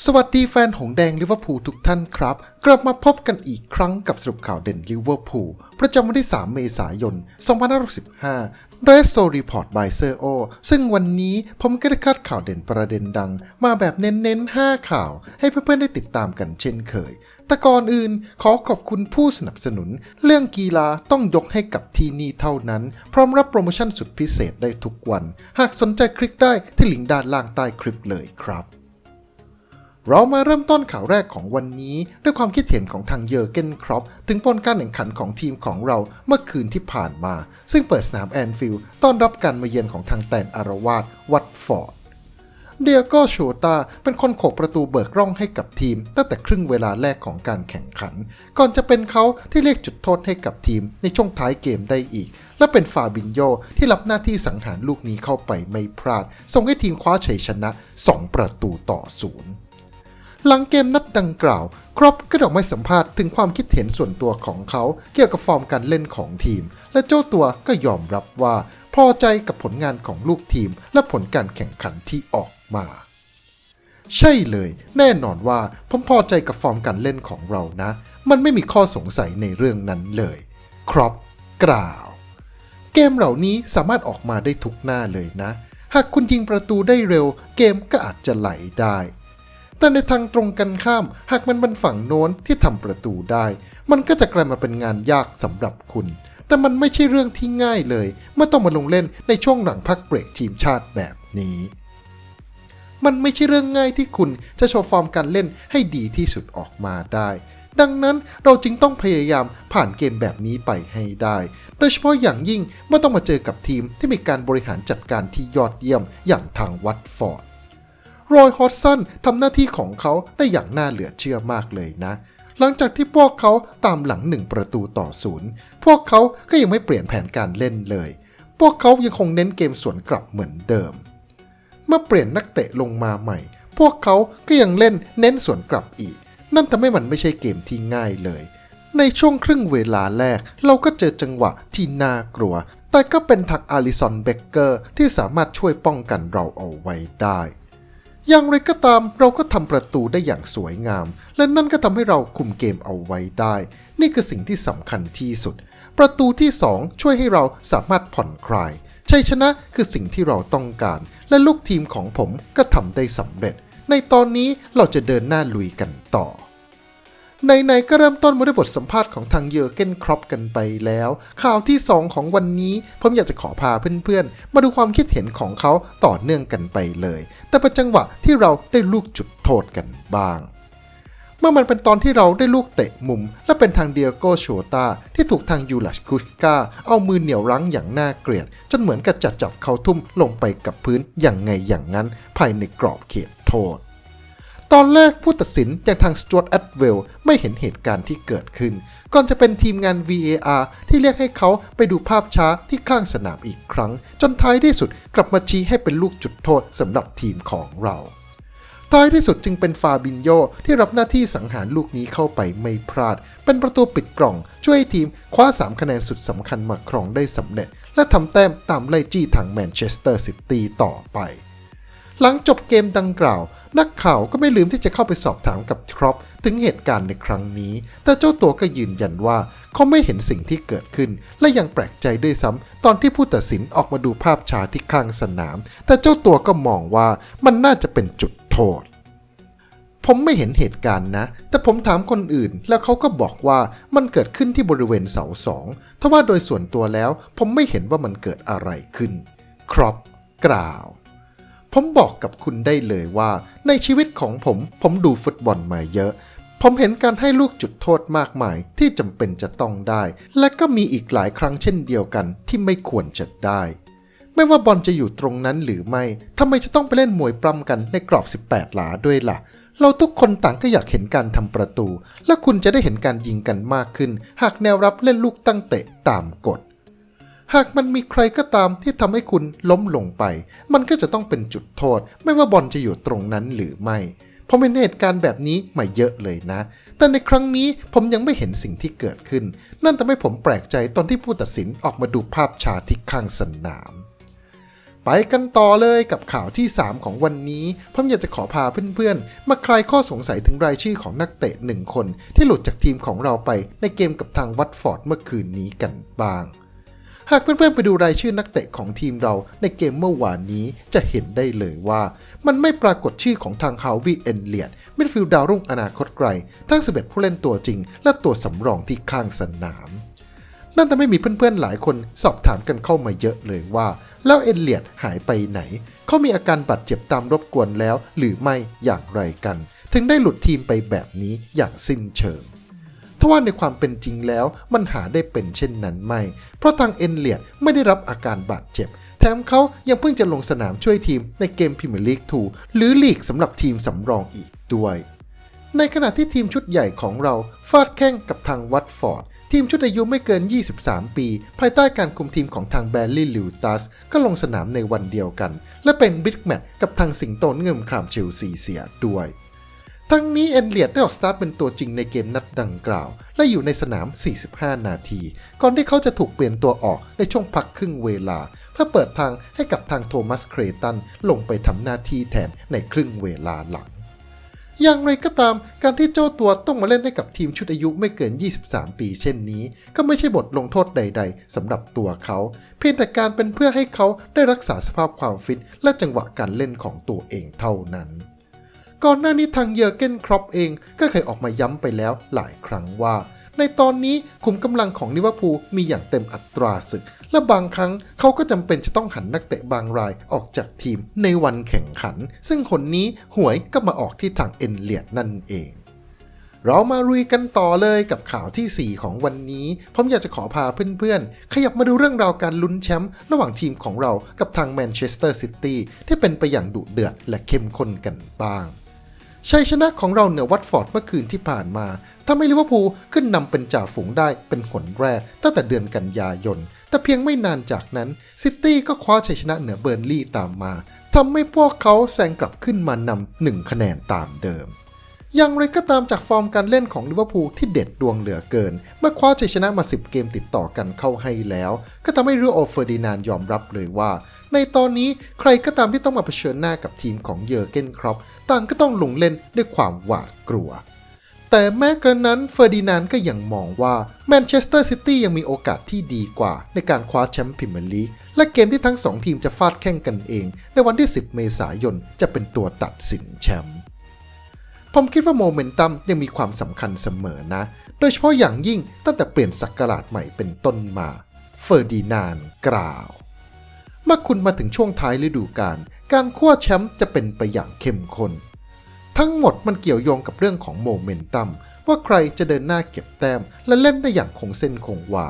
สวัสดีแฟนหงแดงลิเวอร์พูลทุกท่านครับ กลับมาพบกันอีกครั้งกับสรุปข่าวเด่นลิเวอร์พูลประจำวันที่ 3 เมษายน 2565 โดย SO Report by s e o ซึ่งวันนี้ผมก็ได้คัดข่าวเด่นประเด็นดัง มาแบบเน้นๆ 5 ข่าว ให้เพื่อนๆ ได้ติดตามกันเช่นเคย แต่ก่อนอื่นขอขอบคุณผู้สนับสนุน เรื่องกีฬาต้องยกให้กับที่นี่เท่านั้น พร้อมรับโปรโมชั่นสุดพิเศษได้ทุกวัน หากสนใจคลิกได้ที่ลิงก์ด้านล่างใต้คลิปเลยครับ เรามาเริ่มต้นข่าวแรกของวันนี้ ด้วยความคิดเห็นของทางเยอร์เกนครอปถึงผลการแข่งขันของทีมของเราเมื่อคืนที่ผ่านมา ซึ่งเปิดสนามแอนฟิลด์ต้อนรับการมาเยือนของทางแตนอารวาสวัตฟอร์ดเดียโกโชตาเป็นคนโขกประตูเบิกร่องให้กับทีม ตั้งแต่ครึ่งเวลาแรกของการแข่งขัน ก่อนจะเป็นเขาที่เรียกจุดโทษให้กับทีมในช่วงท้ายเกมได้อีก และเป็นฟาบินโยที่รับหน้าที่สังหารลูกนี้เข้าไปไม่พลาด ส่งให้ทีมคว้าชัยชนะ 2 ประตูต่อศูนย์ หลังเกมนัดดังกล่าว ครอปก็ออกมาสัมภาษณ์ถึงความคิดเห็นส่วนตัวของเขาเกี่ยวกับฟอร์มการเล่นของทีม และเจ้าตัวก็ยอมรับว่า พอใจกับผลงานของลูกทีม และผลการแข่งขันที่ออกมาใช่เลย แน่นอนว่าผมพอใจกับฟอร์มการเล่นของเรานะ มันไม่มีข้อสงสัยในเรื่องนั้นเลย ครอปกล่าว เกมเหล่านี้สามารถออกมาได้ทุกหน้าเลยนะ หากคุณยิงประตูได้เร็ว เกมก็อาจจะไหลได้ แต่ในทางตรงกันข้าม หากมันเป็นฝั่งโน้นที่ทำประตูได้ มันก็จะกลายมาเป็นงานยากสำหรับคุณ แต่มันไม่ใช่เรื่องที่ง่ายเลยเมื่อต้องมาลงเล่นในช่วงหลังพักเบรกทีมชาติแบบนี้ มันไม่ใช่เรื่องง่ายที่คุณจะโชว์ฟอร์มการเล่นให้ดีที่สุดออกมาได้ ดังนั้นเราจึงต้องพยายามผ่านเกมแบบนี้ไปให้ได้ โดยเฉพาะอย่างยิ่งเมื่อต้องมาเจอกับทีมที่มีการบริหารจัดการที่ยอดเยี่ยมอย่างทางวัตฟอร์ด รอยฮอตสันทำหน้าที่ของเขาได้อย่างน่าเหลือเชื่อมากเลยนะ หลังจากที่พวกเขาตามหลังหนึ่งประตูต่อศูนย์พวกเขาก็ยังไม่เปลี่ยนแผนการเล่นเลย พวกเขายังคงเน้นเกมสวนกลับเหมือนเดิม เมื่อเปลี่ยนนักเตะลงมาใหม่ พวกเขาก็ยังเล่นเน้นสวนกลับอีก นั่นทำให้มันไม่ใช่เกมที่ง่ายเลย ในช่วงครึ่งเวลาแรก เราก็เจอจังหวะที่น่ากลัว แต่ก็เป็นทักอาริสันเบเกอร์ที่สามารถช่วยป้องกันเราเอาไว้ได้ อย่างไรก็ตามเราก็ทำประตูได้อย่างสวยงาม และนั่นก็ทำให้เราคุมเกมเอาไว้ได้ นี่คือสิ่งที่สำคัญที่สุด ประตูที่ 2 ช่วยให้เราสามารถผ่อนคลายชัยชนะคือสิ่งที่เราต้องการ และลูกทีมของผมก็ทำได้สำเร็จ ในตอนนี้เราจะเดินหน้าลุยกันต่อ ในๆก็เริ่มต้นมาด้วยบทสัมภาษณ์ของทางเยอร์เกนครอปกันไปแล้ว ข่าวที่ 2 ของวันนี้ ผมอยากจะขอพาเพื่อนๆ มาดูความคิดเห็นของเขาต่อเนื่องกันไปเลย แต่เป็นจังหวะที่เราได้ลูกจุดโทษกันบ้าง เมื่อมันเป็นตอนที่เราได้ลูกเตะมุม และเป็นทางเดียโกโชตาที่ถูกทางยูลัชคุชกาเอามือเหนี่ยวรั้งอย่างน่าเกลียด จนเหมือนกับจะจับเขาทุ่มลงไปกับพื้นอย่างไงอย่างนั้น ภายในกรอบเขตโทษ ตอนแรกผู้ตัดสินอย่างทางสจวตแอดเวลไม่เห็นเหตุการณ์ที่เกิดขึ้น ก่อนจะเป็นทีมงาน VAR ที่เรียกให้เขาไปดูภาพช้าที่ข้างสนามอีกครั้ง จนท้ายที่สุดกลับมาชี้ให้เป็นลูกจุดโทษสำหรับทีมของเราท้ายที่สุดจึงเป็นฟาบินโยที่รับหน้าที่สังหารลูกนี้เข้าไปไม่พลาด เป็นประตูปิดกล่อง ช่วยให้ทีมคว้า 3 คะแนนสุดสำคัญมาครองได้สำเร็จ และทำแต้มตามไล่จี้ทางแมนเชสเตอร์ซิตี้ต่อไป หลังจบเกมดังกล่าว นักข่าวก็ไม่ลืมที่จะเข้าไปสอบถามกับครอปถึงเหตุการณ์ในครั้งนี้ แต่เจ้าตัวก็ยืนยันว่าเขาไม่เห็นสิ่งที่เกิดขึ้น และยังแปลกใจด้วยซ้ำตอนที่ผู้ตัดสินออกมาดูภาพชาที่ข้างสนาม แต่เจ้าตัวก็มองว่ามันน่าจะเป็นจุดโทษผมไม่เห็นเหตุการณ์นะ แต่ผมถามคนอื่น แล้วเขาก็บอกว่ามันเกิดขึ้นที่บริเวณเสาสองทว่าโดยส่วนตัวแล้ว ผมไม่เห็นว่ามันเกิดอะไรขึ้น ครอปกล่าว ผมบอกกับคุณได้เลยว่า ในชีวิตของผม ผมดูฟุตบอลมาเยอะ ผมเห็นการให้ลูกจุดโทษมากมายที่จำเป็นจะต้องได้ และก็มีอีกหลายครั้งเช่นเดียวกันที่ไม่ควรจะได้ ไม่ว่าบอลจะอยู่ตรงนั้นหรือไม่ทำไมจะต้องไปเล่นมวยปล้ำกันในกรอบ 18 หลาด้วยล่ะ เราทุกคนต่างก็อยากเห็นการทำประตู และคุณจะได้เห็นการยิงกันมากขึ้น หากแนวรับเล่นลูกตั้งเตะตามกฎ หากมันมีใครก็ตามที่ทำให้คุณล้มลงไป มันก็จะต้องเป็นจุดโทษ ไม่ว่าบอลจะอยู่ตรงนั้นหรือไม่ ผมเห็นเหตุการณ์แบบนี้มาเยอะเลยนะ แต่ในครั้งนี้ผมยังไม่เห็นสิ่งที่เกิดขึ้น นั่นทำให้ผมแปลกใจตอนที่ผู้ตัดสินออกมาดูภาพชาที่ข้างสนามไปกันต่อเลยกับข่าวที่ 3 ของวันนี้ ผมอยากจะขอพาเพื่อนๆ มาคลายข้อสงสัยถึงรายชื่อของนักเตะหนึ่งคน ที่หลุดจากทีมของเราไปในเกมกับทางวัตฟอร์ดเมื่อคืนนี้กันบ้าง หากเพื่อนๆไปดูรายชื่อนักเตะของทีมเราในเกมเมื่อวานนี้จะเห็นได้เลยว่า มันไม่ปรากฏชื่อของทางฮาววีเอนเลียดมิดฟิลด์ดาวรุ่งอนาคตไกล ทั้งสเ11ผู้เล่นตัวจริง และตัวสำรองที่ข้างสนาม นั่นทำให้มีเพื่อนๆหลายคนสอบถามกันเข้ามาเยอะเลยว่า แล้วเอนเลียดหายไปไหน เขามีอาการบาดเจ็บตามรบกวนแล้ว หรือไม่อย่างไรกัน ถึงได้หลุดทีมไปแบบนี้อย่างสิ้นเชิง ทว่าในความเป็นจริงแล้วมันหาได้เป็นเช่นนั้นไม่ เพราะทางเอนเลียดไม่ได้รับอาการบาดเจ็บ แถมเขายังเพิ่งจะลงสนามช่วยทีมในเกมพรีเมียร์ลีก2หรือลีกสำหรับทีมสำรองอีกด้วย ในขณะที่ทีมชุดใหญ่ของเราฟาดแข้งกับทางวัตฟอร์ดทีมชุดอายุไม่เกิน 23 ปี ภายใต้การคุมทีมของทางแบรลี่ลิวตัส ก็ลงสนามในวันเดียวกัน และเป็นบิ๊กแมตช์กับทางสิงโตเงิมครามเชลซีเสียด้วย ทั้งนี้เอนเลียดได้ออกสตาร์ทเป็นตัวจริงในเกมนัดดังกล่าว และอยู่ในสนาม 45 นาที ก่อนที่เขาจะถูกเปลี่ยนตัวออกในช่วงพักครึ่งเวลา เพื่อเปิดทางให้กับทางโทมัสเครตันลงไปทำหน้าที่แทนในครึ่งเวลาหลังอย่างไรก็ตามการที่เจ้าตัวต้องมาเล่นให้กับทีมชุดอายุไม่เกิน 23 ปีเช่นนี้ ก็ไม่ใช่บทลงโทษใด ๆสำหรับตัวเขา เพียงแต่การเป็นเพื่อให้เขาได้รักษาสภาพความฟิตและจังหวะการเล่นของตัวเองเท่านั้น ก่อนหน้านี้ทางเยอร์เกนครอปเองก็เคยออกมาย้ำไปแล้วหลายครั้งว่า ในตอนนี้ขุมกำลังของลิเวอร์พูลมีอย่างเต็มอัตราศึก และบางครั้งเขาก็จำเป็นจะต้องหันนักเตะบางรายออกจากทีมในวันแข่งขัน ซึ่งคนนี้หวยก็มาออกที่ทางเอ็นเลียดนั่นเองเรามาลุยกันต่อเลยกับข่าวทีสี่4 ของวันนี้ ผมอยากจะขอพาเพื่อนๆ ขยับมาดูเรื่องราวการลุ้นแชมป์ระหว่างทีมของเรากับทางแมนเชสเตอร์ซิตี้ที่เป็นไปอย่างดุเดือดและเข้มข้นกันบ้าง ชัยชนะของเราเหนือวัตฟอร์ดเมื่อคืนที่ผ่านมาทำให้ลิเวอร์พูลขึ้นนำเป็นจ่าฝูงได้เป็นหนแรกตั้งแต่เดือนกันยายน แต่เพียงไม่นานจากนั้นซิตี้ก็คว้าชัยชนะเหนือเบอร์นลี่ตามมาทำให้พวกเขาแซงกลับขึ้นมานำหนึ่งคะแนนตามเดิม อย่างไรก็ตามจากฟอร์มการเล่นของลิเวอร์พูลที่เด็ดดวงเหลือเกิน เมื่อคว้าชัยชนะมา 10 เกมติดต่อกันเข้าให้แล้ว ก็ทำให้ริโอเฟอร์ดินานยอมรับเลยว่า ในตอนนี้ใครก็ตามที่ต้องมาเผชิญหน้ากับทีมของเยอร์เกนครอปต่างก็ต้องลงเล่นด้วยความหวาดกลัว แต่แม้กระนั้นเฟอร์ดินานก็ยังมองว่าแมนเชสเตอร์ซิตี้ยังมีโอกาสที่ดีกว่า ในการคว้าแชมป์พรีเมียร์ลีกและเกมที่ทั้งสองทีมจะฟาดแข่งกันเอง ในวันที่ 10 เมษายนจะเป็นตัวตัดสินแชมป์ ผมคิดว่าโมเมนตัมยังมีความสำคัญเสมอนะ โดยเฉพาะอย่างยิ่งตั้งแต่เปลี่ยนศักราชใหม่เป็นต้นมาเฟอร์ดินานกล่าว เมื่อคุณมาถึงช่วงท้ายฤดูกาลการคว้าแชมป์จะเป็นไปอย่างเข้มข้นทั้งหมดมันเกี่ยวโยงกับเรื่องของโมเมนตัมว่าใครจะเดินหน้าเก็บแต้ม และเล่นได้อย่างคงเส้นคงวา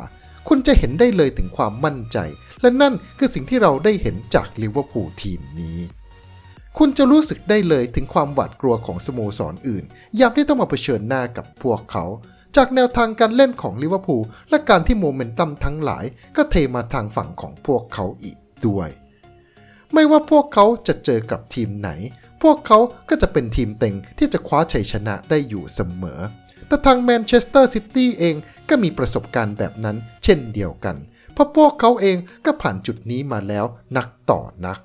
คุณจะเห็นได้เลยถึงความมั่นใจ และนั่นคือสิ่งที่เราได้เห็นจากลิเวอร์พูลทีมนี้ คุณจะรู้สึกได้เลยถึงความหวาดกลัวของสโมสรออื่น ยามที่ต้องมาเผชิญหน้ากับพวกเขา จากแนวทางการเล่นของลิเวอร์พูลและการที่โมเมนตัมทั้งหลายก็เทมาทางฝั่งของพวกเขาอีกด้วย ไม่ว่าพวกเขาจะเจอกับทีมไหน พวกเขาก็จะเป็นทีมเต็งที่จะคว้าชัยชนะได้อยู่เสมอ แต่ทางแมนเชสเตอร์ซิตี้เองก็มีประสบการณ์แบบนั้นเช่นเดียวกัน เพราะพวกเขาเองก็ผ่านจุดนี้มาแล้วนักต่อนัก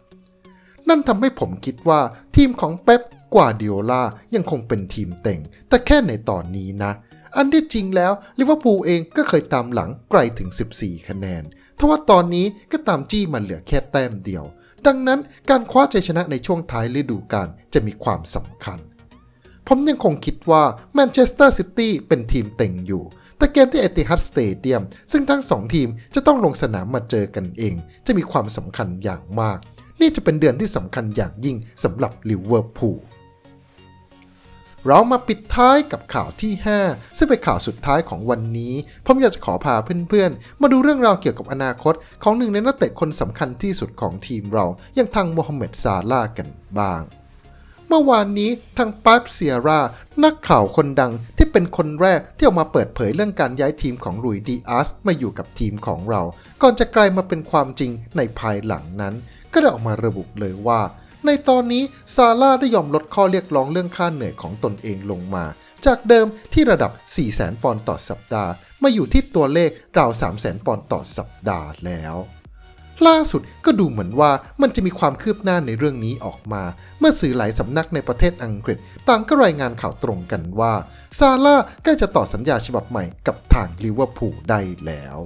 นั่นทำให้ผมคิดว่าทีมของเป๊ปกว่าดิโอลายังคงเป็นทีมเต็ง แต่แค่ในตอนนี้นะ อันที่จริงแล้วลิเวอร์พูลเองก็เคยตามหลังไกลถึง 14 คะแนนทว่าตอนนี้ก็ตามจี้มันเหลือแค่แต้มเดียว ดังนั้นการคว้าชัยชนะในช่วงท้ายฤดูกาลจะมีความสำคัญ ผมยังคงคิดว่าแมนเชสเตอร์ซิตี้เป็นทีมเต็งอยู่แต่เกมที่เอติฮัดสเตเดียมซึ่งทั้งสองทีมจะต้องลงสนามมาเจอกันเอง จะมีความสำคัญอย่างมาก นี่จะเป็นเดือนที่สำคัญอย่างยิ่งสำหรับลิเวอร์พูลเรามาปิดท้ายกับข่าวที่ 5 ซึ่งเป็นข่าวสุดท้ายของวันนี้ ผมอยากจะขอพาเพื่อนๆ มาดูเรื่องราวเกี่ยวกับอนาคต ของหนึ่งในนักเตะคนสำคัญที่สุดของทีมเรา อย่างทางโมฮัมเหม็ดซาลาห์กันบ้าง เมื่อวานนี้ทางปาร์ปเซียรา นักข่าวคนดังที่เป็นคนแรกที่ออกมาเปิดเผยเรื่องการย้ายทีมของรุยดีอาสมาอยู่กับทีมของเรา ก่อนจะกลายมาเป็นความจริงในภายหลังนั้น ก็ได้ออกมาระบุเลยว่า ในตอนนี้ซาร่าได้ยอมลดข้อเรียกร้องเรื่องค่าเหนื่อยของตนเองลงมา จากเดิมที่ระดับ 400,000 ปอนด์ต่อสัปดาห์ มาอยู่ที่ตัวเลขราว 300,000 ปอนด์ต่อสัปดาห์แล้วล่าสุดก็ดูเหมือนว่ามันจะมีความคืบหน้าในเรื่องนี้ออกมา เมื่อสื่อหลายสำนักในประเทศอังกฤษ ต่างก็รายงานข่าวตรงกันว่า ซาร่าใกล้จะต่อสัญญาฉบับใหม่กับทางลิเวอร์พูลได้แล้ว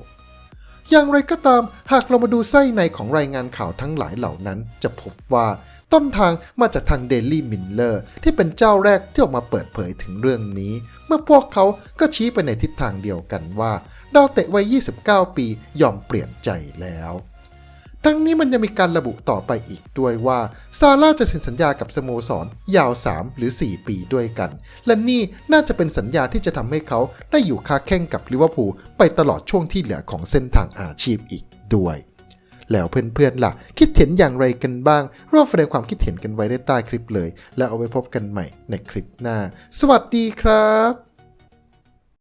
อย่างไรก็ตามหากเรามาดูไส้ในของรายงานข่าวทั้งหลายเหล่านั้น จะพบว่าต้นทางมาจากทางเดลี่มิ l เลอร์ที่เป็นเจ้าแรกที่ออกมาเปิดเผยถึงเรื่องนี้ เมื่อพวกเขาก็ชี้ไปในทิศทางเดียวกันว่า ดาวเตะวัย 29 ปียอมเปลี่ยนใจแล้ว ทั้งนี้มันยังมีการระบุต่อไปอีกด้วยว่า ซาร่าจะเซ็นสัญญากับสโมสร ยาว 3 หรือ 4 ปีด้วยกัน และนี่น่าจะเป็นสัญญาที่จะทำให้เขาได้อยู่ค้าแข่งกับลิเวอร์พูลไปตลอดช่วงที่เหลือของเส้นทางอาชีพอีกด้วย แล้วเพื่อนๆล่ะ คิดเห็นอย่างไรกันบ้าง ร่วมแสดงความคิดเห็นกันไว้ได้ใต้คลิปเลย แล้วเอาไว้พบกันใหม่ในคลิปหน้า สวัสดีครับ